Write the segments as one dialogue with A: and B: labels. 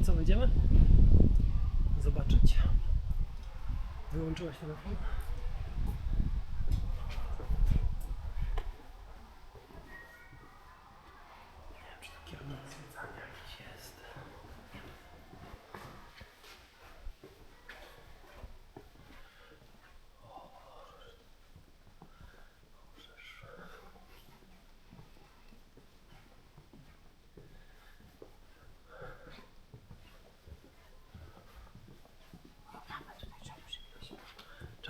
A: I co, będziemy? Zobaczyć. Wyłączyłaś telefon?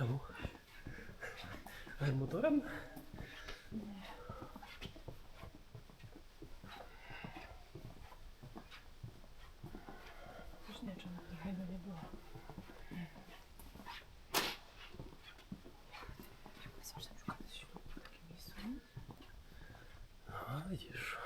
A: Czemu? Ale motorem?
B: Już nie, czy na tego nie było. Chcesz na przykład ślub w takim miejscu, nie?
A: A, widzisz.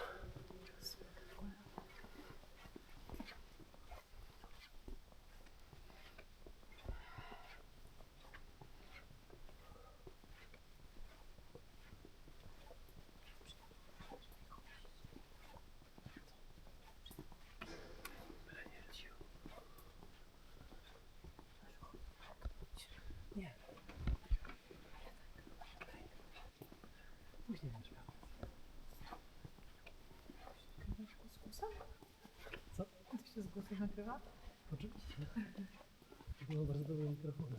B: Się z głosem nagrywa?
A: Oczywiście. Było bardzo dobre mikrofony.